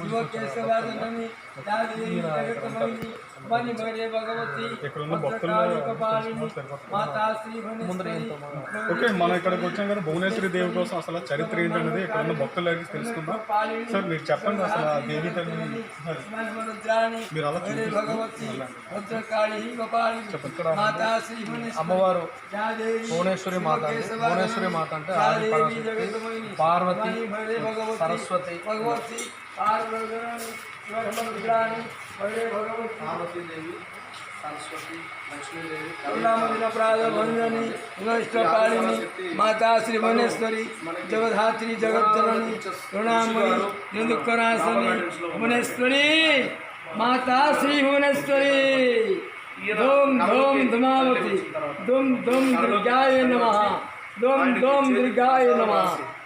శివకేశవాదనని మణి భరే భగవతి మాతా శ్రీ ఓకే మనం ఇక్కడికి వచ్చాం కదా భువనేశ్వరి దేవి కోసం అసలు చరిత్ర ఏంటనేది ఇక్కడ ఉన్న భక్తుల దగ్గర తెలుసుకుందాం. సార్ మీరు చెప్పండి అసలు ఆ దేవి తల్లి మీరు అలా మాతా శ్రీ భువనేశ్వరి అమ్మవారు భువనేశ్వరి మాత భువనేశ్వరి మాత అంటే పార్వతి మణి భరే భగవతి సరస్వతి భగవతి పార్వతి రుద్రాణి భరే భగవతి పార్వతీదేవి సరస్వతి లక్ష్మీదేవి కరుణామదిన ప్రాధబంధని వినష్టపాళిని మాతా శ్రీ భువనేశ్వరి జగధాత్రి జగత్తరణి రుణామణి నిందుక్కరాసని భువనేశ్వరి మాతా శ్రీ భువనేశ్వరి ధూమ్ ధూమ్ ధుమావతి దుమ్ దుమ్ దుర్గాయ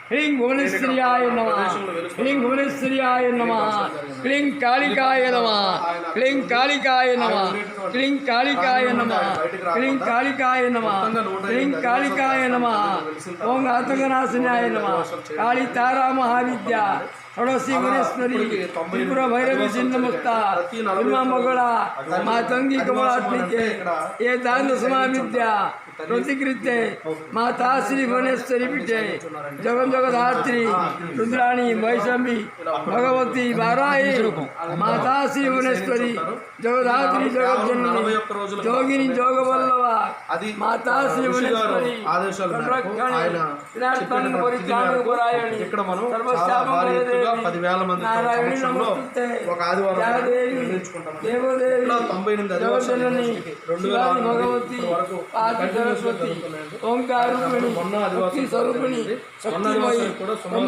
ஹ்ரீங் புவனேஸ்வரியாய நம ஹ்ரீங் புவனேஸ்வரியாய நம ஹ்ரீங் காளிகாய நம ஹ்ரீங் காளிகாய நம ஹ்ரீங் காளிகாய நம ஹ்ரீங் காளிகாய நம ஹ்ரீங் காளிகாய நம ஓம் ஆத்தகநாசனாய நம காளி தாரா மகாவித்யா ఆతకనాశనాయ నమ కాళీ తారా మహావిద్య షోడశి భువనేశ్వరి త్రిపుర భైరవి చిన్నముక్త మగళ మా తంగి కమలాత్మికే ఏ దాన సమావిద్య ప్రతికృత్యే మాతా శ్రీ భువనేశ్వరి పిఠే జగన్ జగధాత్రి రుద్రాణి వైషంబి భగవతి వారాయి మాతా శ్రీ భువనేశ్వరి జగధాత్రి జగజ్జనని జోగిని జోగవల్లవ అది మాతా శ్రీ ఋషి గారు భువనేశ్వరి ఆదేశాల మేరకు ఆయన విరాట్పణి చెప్పిన పరిత్రాణ పురాయణి ఇక్కడ మనం ఎత్తుగా పదివేల మంది సమక్షంలో ఒక ఆదివారం ఇక్కడ తొంభై ఎనిమిది రెండు వేల వరకు మొన్న కూడా సుమారు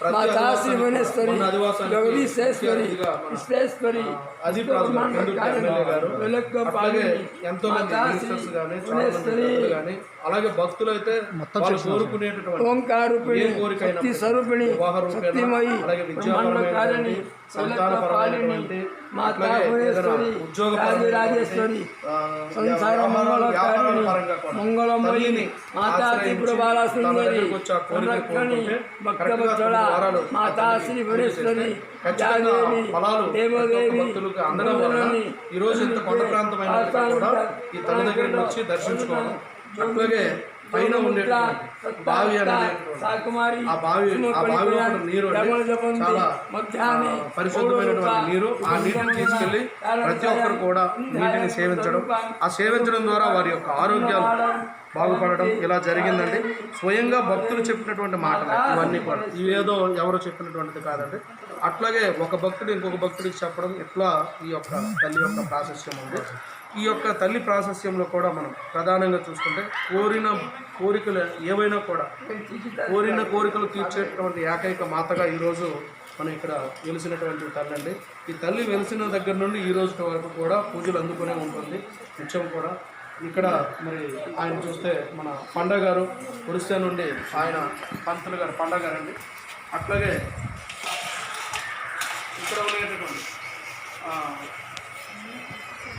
బ్రహ్మాండ అరవై కారిణి భక్తులు వైలక్వ హాజరయ్యారు. పాలిని ప్రతి మాతా శ్రీ ఆదివాసానికి భువనేశ్వరి మొన్న ఆదివాసానికి జగదీశేశ్వరి ముఖ్య అతిథిగా మన విశ్వేశ్వరి అది బ్రహ్మాండ ప్రాంతం కారిణి ఎమ్మెల్యే గారు వైలక్వ అట్లాగే పాలిని ఎంతో మంది మాతా శ్రీ మినిస్టర్స్ కానీ చాలా మంది భువనేశ్వరి భక్తులు కానీ అలాగే భక్తులు అయితే వాళ్ళు కోరుకునేటటువంటి ఓంకారూపిణి ఏ కోరికైనా శక్తి స్వరూపిణి వివాహ రూపేణ, శక్తిమయి అలాగే బ్రహ్మాండ కారిణి విద్యాపరమైనటువంటి, సంతానపరమైనటువంటి, మాతా అట్లాగే భువనేశ్వరి ఏదైనా ఉద్యోగపరమైనటువంటి, రాజరాజేశ్వరి ఆ, సంసార వ్యాపారాలు- వ్యాపారాల మంగళకారిణి పరంగా కూడా మంగళమయిని తల్లిని మాతా ఆశ్రయించి త్రిపుర బాల తమ సుందరి దగ్గరికి వచ్చి ఆ కోరికలు సంరక్షణి కోరుకుంటే భక్త కరెక్ట్గా భక్తుల తొమ్మిది వారాలు మాతా శ్రీ భువనేశ్వరి ఖచ్చితంగా జాదేవి ఫలాలు దేవదేవి భక్తులకు అందడం వలన ఈ రోజు ఇంత కొండ ప్రాంతమైన కూడా ఈ తల్లి దగ్గరికి వచ్చి దర్శించుకోవడం. అట్లాగే పైన ఉండేటువంటి బావి అనేది ఆ బావి ఆ నీరు చాలా పరిశుద్ధమైనటువంటి నీరు. ఆ నీటిని తీసుకెళ్ళి ప్రతి ఒక్కరు కూడా నీటిని సేవించడం ఆ సేవించడం ద్వారా వారి యొక్క ఆరోగ్యాలు బాగుపడడం ఇలా జరిగిందండి. స్వయంగా భక్తులు చెప్పినటువంటి మాటలు ఇవన్నీ కూడా. ఇవేదో ఎవరో చెప్పినటువంటిది కాదండి. అట్లాగే ఒక భక్తుడు ఇంకొక భక్తుడికి చెప్పడం ఇట్లా ఈ యొక్క తల్లి యొక్క ప్రాశస్యం ఉంది. ఈ యొక్క తల్లి ప్రాశస్యంలో కూడా మనం ప్రధానంగా చూసుకుంటే కోరిన కోరికలు ఏవైనా కూడా కోరిన కోరికలు తీర్చేటటువంటి ఏకైక మాతగా ఈరోజు మనం ఇక్కడ వెలిసినటువంటి తల్లి అండి. ఈ తల్లి వెలిసిన దగ్గర నుండి ఈ రోజు వరకు కూడా పూజలు అందుకునే ఉంటుంది. నిత్యం కూడా. ఇక్కడ మరి ఆయన చూస్తే మన పండ గారు ఒడిశా నుండి ఆయన పంతులు గారు పండ గారు అండి అట్లాగే ఇక్కడ ఉండేటటువంటి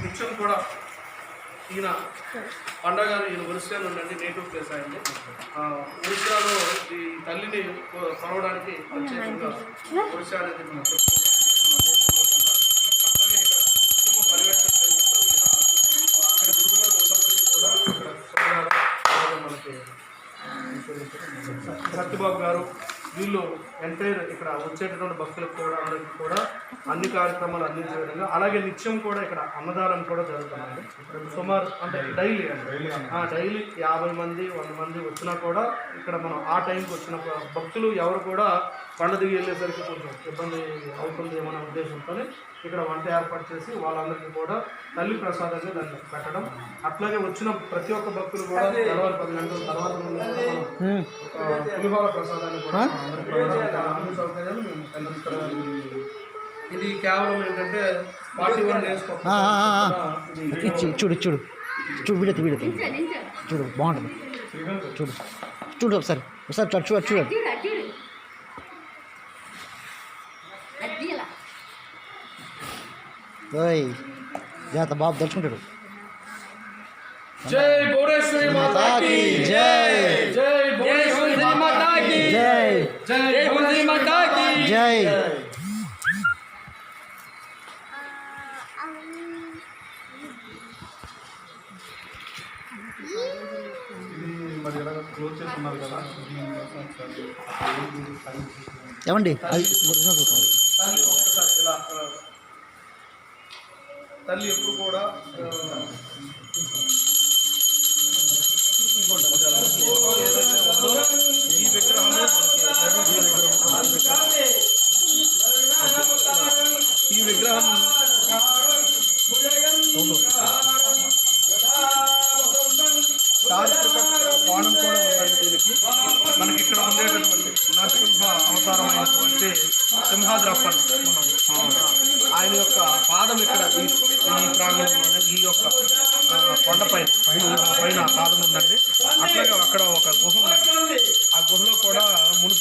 నిత్యం కూడా ఈయన పండగ ఈయన ఒరిస్సాలో ఉండండి నేటివ్ ప్లేస్ అయింది ఒరిస్సాలో ఈ తల్లిని కొలవడానికి ప్రత్యేకంగా ఒరిస్సా అనేది మనం చెప్పుకుంటాం అట్లాగే ఇక్కడ అక్కడ గురువుగా ఉన్నప్పటికీ కూడా ఇక్కడ మనకి సత్యబాబు గారు వీళ్ళు ఎంటైర్ ఇక్కడ వచ్చేటటువంటి భక్తులకు కూడా అందరికీ కూడా అన్ని కార్యక్రమాలు అందించే విధంగా అలాగే నిత్యం కూడా ఇక్కడ అన్నదానం కూడా జరుగుతుందండి. సుమారు అంటే డైలీ డైలీ యాభై మంది వంద మంది వచ్చినా కూడా ఇక్కడ మనం ఆ టైంకి వచ్చిన భక్తులు ఎవరు కూడా పండ దిగి వెళ్ళేసరికి కొంచెం ఇబ్బంది అవుతుంది ఏమనే ఉద్దేశంతో ఇక్కడ వంట ఏర్పాటు చేసి వాళ్ళందరికీ కూడా తల్లి ప్రసాదంగా దాన్ని పెట్టడం. అట్లాగే వచ్చిన ప్రతి ఒక్క భక్తులు కూడా తెల్లవారు పది గంటల తర్వాత పులిహోర ప్రసాదాన్ని కూడా అన్ని సౌకర్యాలు మేము కల్పిస్తున్నాం. ఇది కేవలం ఏంటంటే ఫార్టీ వన్ డేస్ ఇచ్చి చూడు చూడు. చూడు వీడతి వీడతి చూడు బాగుంటుంది. చూడు చూడు ఒకసారి ఒకసారి చూడు చూడు. ఓయ్ జాత బాబు దలుచుకుంటాడు జై భువనేశ్వరి మాతాకి జై జై భువనేశ్వరి మాతాకి జై ఇది మరి ఎలా క్లోజ్ చేసి ఉన్నారు కదా దీనికోసం ఒకసారి ఏమండి అది ఒరిజినల్ రూపాయలు తల్లి ఒక్కసారి ఇలా ఆ, తల్లి ఎప్పుడు కూడా ఆ, ఏదైతే ఉందో ఈ విగ్రహమే మనకి ఈ విగ్రహం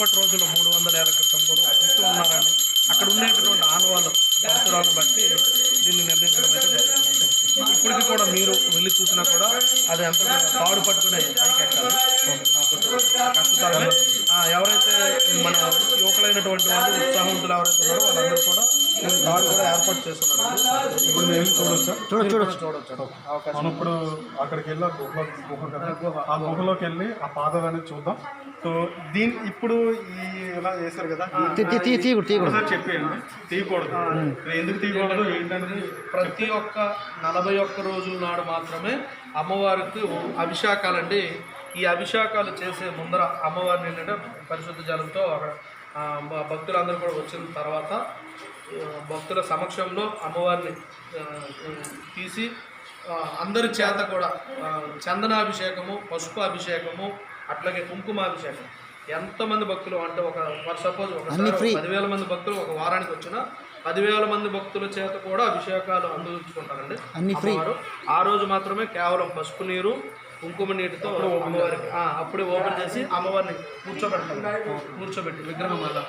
అప్పటి రోజుల్లో మూడు వందల ఏళ్ళ క్రితం వాళ్ళు ఉత్సాహవంతులు ఎవరైతే ఉన్నారో వాళ్ళందరూ కూడా తాడు కూడా ఏర్పాటు చేస్తున్నారు. ఇప్పుడు మేము చూడొచ్చా? చూడ చూడొచ్చు. అవకాశం మనం ఇప్పుడు అక్కడికి వెళ్ళి ఆ గుహ గుహ కదా ఆ గుహలోకి వెళ్ళి ఆ పాదాలు అనేది చూద్దాం. సో దీని ఇప్పుడు ఈ ఇలా చేశారు కదా? తీయకూడదు చెప్పేయండి. తీయకూడదు. ఎందుకు తీయకూడదు? ఏంటనేది ప్రతి ఒక్క నలభై ఒక్క రోజుల నాడు మాత్రమే అమ్మవారికి అభిషేకాలండి. ఈ అభిషేకాలు చేసే ముందర అమ్మవారిని ఏంటంటే పరిశుద్ధ జలంతో అక్కడ భక్తులందరూ కూడా వచ్చిన తర్వాత భక్తుల సమక్షంలో అమ్మవారిని తీసి అందరి చేత కూడా చందనాభిషేకము పసుపు అభిషేకము అట్లాగే కుంకుమాభిషేకం. ఎంతమంది భక్తులు అంటే ఒక ఫర్ సపోజ్ ఒక. పదివేల మంది భక్తులు ఒక వారానికి వచ్చిన పదివేల మంది భక్తుల చేత కూడా అభిషేకాలు అందించుకుంటారండి ఆ రోజు మాత్రమే కేవలం పసుపు నీరు కుంకుమ నీటితో అమ్మవారికి అప్పుడే ఓపెన్ చేసి అమ్మవారిని కూర్చోబెడతారు. కూర్చోబెట్టి విగ్రహం వల్ల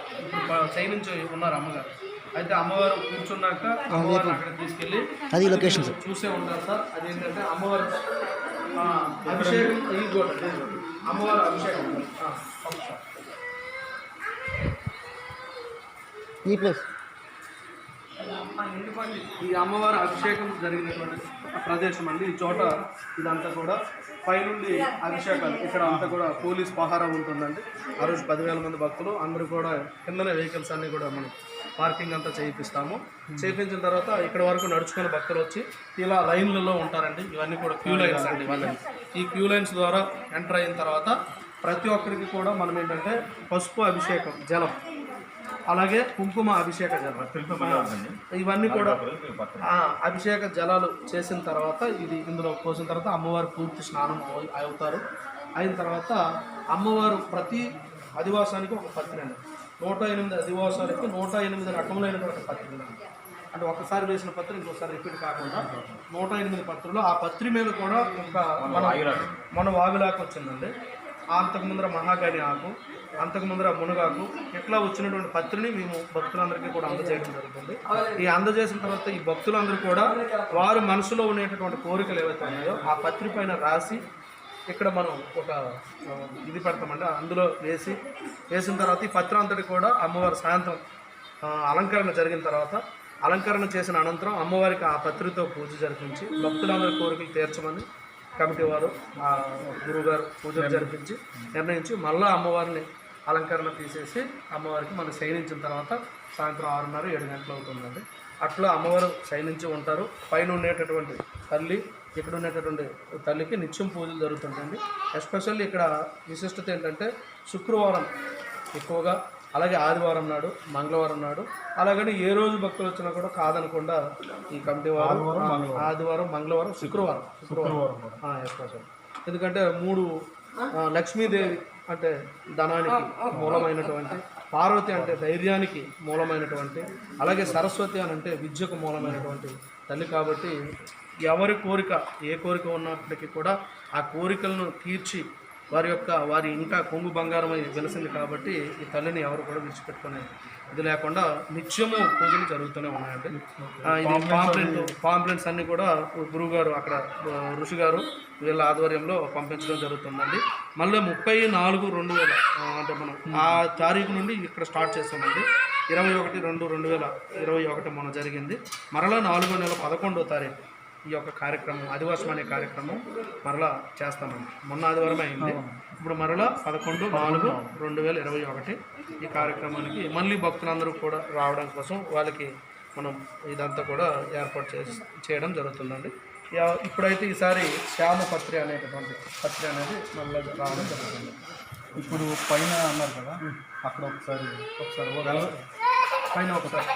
శయనించి ఉన్నారు అమ్మగారు. అయితే అమ్మవారు కూర్చున్నాక అమ్మవారిని అక్కడ తీసుకెళ్ళి అది లొకేషన్ చూసే ఉంటారు సార్ అదేంటంటే అమ్మవారు అభిషేకం ఈ గోడ అమ్మవారు అభిషేకం. ఈ ప్లేస్. ఈ అమ్మవారి అభిషేకం జరిగినటువంటి ప్రదేశం అండి. ఈ చోట ఇదంతా కూడా పైనుండి అభిషేకాలు. ఇక్కడ అంతా కూడా పోలీస్ పహారా ఉంటుందండి. ఆ రోజు పదివేల మంది భక్తులు. అందరూ కూడా కిందనే వెహికల్స్ అన్నీ కూడా మనం పార్కింగ్ అంతా చేయిస్తాము చేయించిన తర్వాత ఇక్కడ వరకు నడుచుకున్న భక్తులు వచ్చి ఇలా లైన్లలో ఉంటారండి. ఇవన్నీ కూడా క్యూ లైన్స్ అండి వాళ్ళని ఈ క్యూ లైన్స్ ద్వారా ఎంటర్ అయిన తర్వాత ప్రతి ఒక్కరికి కూడా మనం ఏంటంటే పసుపు అభిషేకం జలం అలాగే కుంకుమ అభిషేక జలం ఇవన్నీ కూడా అభిషేక జలాలు చేసిన తర్వాత ఇది ఇందులో పోసిన తర్వాత అమ్మవారు పూర్తి స్నానం అవు- అవుతారు. అయిన తర్వాత అమ్మవారు ప్రతి అధివాసానికి ఒక పత్రి అండి. నూట ఎనిమిది అధివాసాలకి నూట ఎనిమిది రకములైనటువంటి పత్రి ఉంది. అంటే ఒకసారి వేసిన పత్రి ఇంకోసారి రిపీట్ కాకుండా నూట ఎనిమిది పత్రులు. ఆ పత్రి మీద కూడా ఒక మన మన వాగులాకు వచ్చిందండి. అంతకు ముందర మహాగని ఆకు అంతకు ముందర మునగాకు ఇట్లా వచ్చినటువంటి పత్రిని మేము భక్తులందరికీ కూడా అందజేయడం జరుగుతుంది. ఈ అందజేసిన తర్వాత ఈ భక్తులందరూ కూడా వారి మనసులో ఉండేటటువంటి కోరికలు ఏవైతే ఉన్నాయో ఆ పత్రి పైన రాసి ఇక్కడ మనం ఒక ఇది పెడతామండి అందులో వేసి వేసిన తర్వాత ఈ పత్రం అంతటి కూడా అమ్మవారి సాయంత్రం అలంకరణ జరిగిన తర్వాత అలంకరణ చేసిన అనంతరం అమ్మవారికి ఆ పత్రితో పూజ జరిపించి భక్తులందరి కోరికలు తీర్చమని కమిటీ వారు ఆ గురువుగారు పూజలు జరిపించి నిర్ణయించి మళ్ళీ అమ్మవారిని అలంకరణ తీసేసి అమ్మవారికి మనం శయనించిన తర్వాత సాయంత్రం ఆరున్నర ఏడు గంటలు అవుతుందండి. అట్లా అమ్మవారు శయనించి ఉంటారు. పైన ఉండేటటువంటి తల్లి ఇక్కడ ఉండేటటువంటి తల్లికి నిత్యం పూజలు జరుగుతుంటాయండి. ఎస్పెషల్లీ ఇక్కడ విశిష్టత ఏంటంటే శుక్రవారం ఎక్కువగా అలాగే ఆదివారం నాడు మంగళవారం నాడు అలాగని ఏ రోజు భక్తులు వచ్చినా కూడా కాదనకుండా ఈ కమిటీ వారు ఆదివారం మంగళవారం. శుక్రవారం. శుక్రవారం ఎస్పెషల్. ఎందుకంటే మూడు లక్ష్మీదేవి అంటే ధనానికి మూలమైనటువంటి పార్వతి అంటే ధైర్యానికి మూలమైనటువంటి అలాగే సరస్వతి అని అంటే విద్యకు మూలమైనటువంటి తల్లి కాబట్టి ఎవరి కోరిక ఏ కోరిక ఉన్నప్పటికీ కూడా ఆ కోరికలను తీర్చి వారి యొక్క వారి ఇంకా కొంగు బంగారమై వెలిసింది కాబట్టి ఈ తల్లిని ఎవరు కూడా విడిచిపెట్టుకునే ఇది లేకుండా నిత్యము పూజలు జరుగుతూనే ఉన్నాయండి. ఇది పాంప్లెంట్ పాంప్లెంట్స్ అన్నీ కూడా గురువు గారు అక్కడ ఋషి గారు వీళ్ళ ఆధ్వర్యంలో పంపించడం జరుగుతుందండి. మళ్ళీ ముప్పై నాలుగు రెండు వేల అంటే మనం ఆ తారీఖు నుండి ఇక్కడ స్టార్ట్ చేస్తామండి ఇరవై ఒకటి రెండు రెండు వేల ఇరవై ఒకటి మొన్న జరిగింది. మరలా నాలుగో నెల పదకొండో తారీఖు. ఈ యొక్క కార్యక్రమం ఆదివాసం అనే కార్యక్రమం మరలా చేస్తామండి. మొన్న ఆదివారం అయింది. ఇప్పుడు మరలా పదకొండు నాలుగు రెండు వేల ఇరవై ఒకటి ఈ కార్యక్రమానికి మళ్ళీ భక్తులందరూ కూడా రావడం కోసం వాళ్ళకి మనం ఇదంతా కూడా ఏర్పాటు చేసి చేయడం జరుగుతుందండి. ఇప్పుడైతే ఈసారి శ్యామ పత్రి అనేటటువంటి పత్రి అనేది మళ్ళీ రావడం జరుగుతుంది. ఇప్పుడు పైన అన్నారు కదా అక్కడ ఒకసారి ఒకసారి పైన ఒకసారి